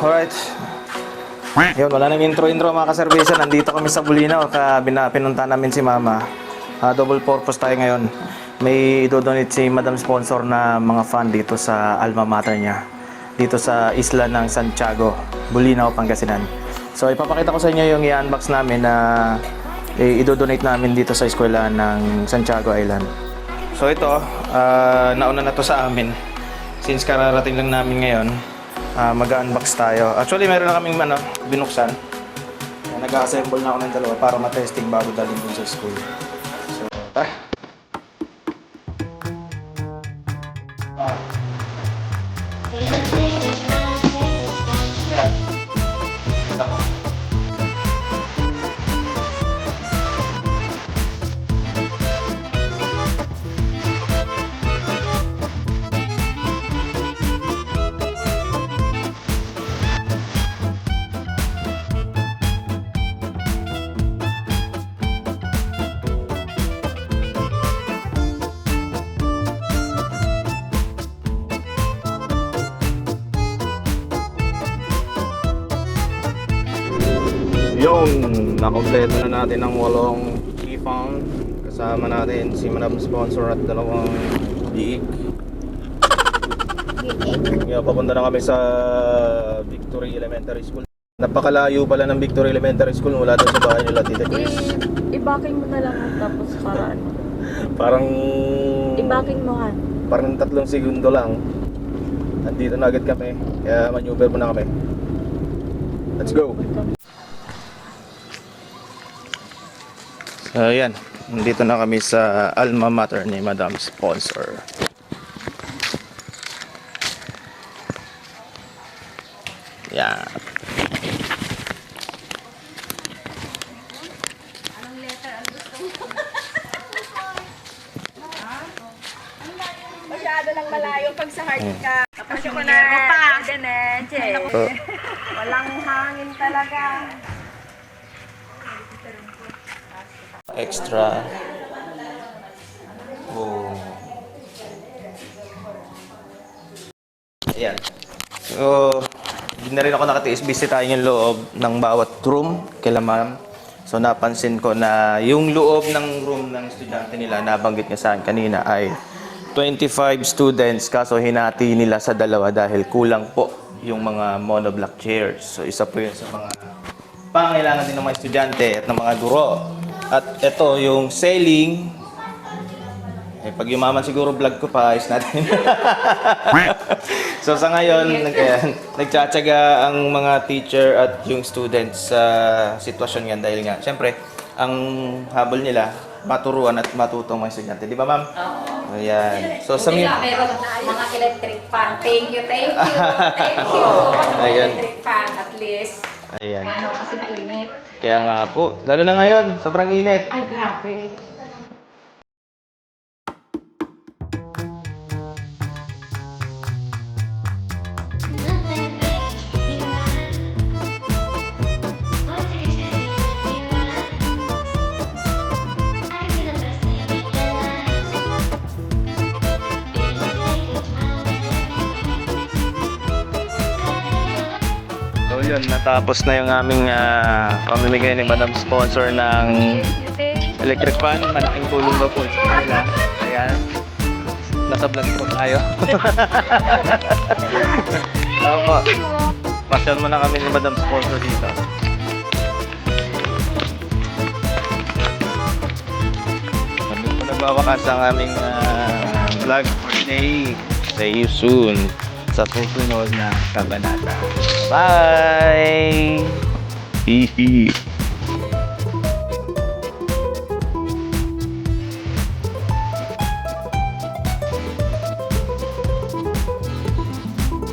Alright. Yun, wala nang intro-intro mga kaservisa. Nandito kami sa Bulinaw. Bina- pinunta namin si Mama. Ah, double purpose tayo ngayon. May idodonate si Madam Sponsor na mga fund dito sa alma mater niya. Dito sa isla ng Santiago, Bulinaw, Pangasinan. So ipapakita ko sa inyo yung i-unbox namin na eh, idodonate namin dito sa eskwela ng Santiago Island. So ito, ah, nauna na to sa amin. Since kararating lang namin ngayon, ah, mag-unbox tayo. Actually, meron na kaming ano, binuksan. Nag-assemble na ako ng dalawa para matesting bago dalhin dun sa school. So, tara. Yung nakompleto na natin ang walong key found. Kasama natin si Manab sponsor at dalawang diik. Yeah, papunta na kami sa Victory Elementary School. Napakalayo pala ng Victory Elementary School mula doon sa bahay nila Tita Chris. I- i-backing mo na lang tapos para ano. Parang I-backing mo han. parang tatlong segundo lang. Andito na agad kami. Kaya maneuver muna kami. Let's go! So, yan. Nandito na kami sa alma mater ni Madam Sponsor. Yan. Masyado lang malayo pag sa heart ka. Tapos yung mo pa. Dineche. So, Walang hangin talaga. Extra. Oh. Ayan. So, hindi na rin ako nakatiis. Bisitahin yung loob ng bawat room kila ma'am. So, napansin ko na yung loob ng room ng estudyante nila, nabanggit niya sa akin kanina, ay 25 students. Kaso hinati nila sa dalawa dahil kulang po yung mga monoblock chairs. So, isa po yun sa mga pangailangan din ng mga estudyante at ng mga guro. At ito, yung selling, eh, pag yumaman siguro vlog ko pa, ayos natin. so sa ngayon, nag, ayan, nagtsatsaga ang mga teacher at yung students sa sitwasyon yan dahil nga, syempre, ang habol nila, maturuan at matutong mga estudyante. Di ba, ma'am? Oo. Ayan. So, sa Hindi lang, meron mga electric fan. Thank you, thank you, thank you. Ayan. Electric fan, at least. Ayan. Ano, kasi mainit. Kaya nga po, lalo na ngayon, sobrang init. Ay, grabe. Yun, natapos na yung aming ah, pamimigay ni Madam Sponsor ng electric fan. Malaking tulong ba po sa kanila. Ayan. Nasa vlog po tayo. Tama. Pasyal mo na kami ni Madam Sponsor dito. Nagwawakas ang aming ah, vlog for today. See you soon sa susunod na kabanata. Bye! Hihi.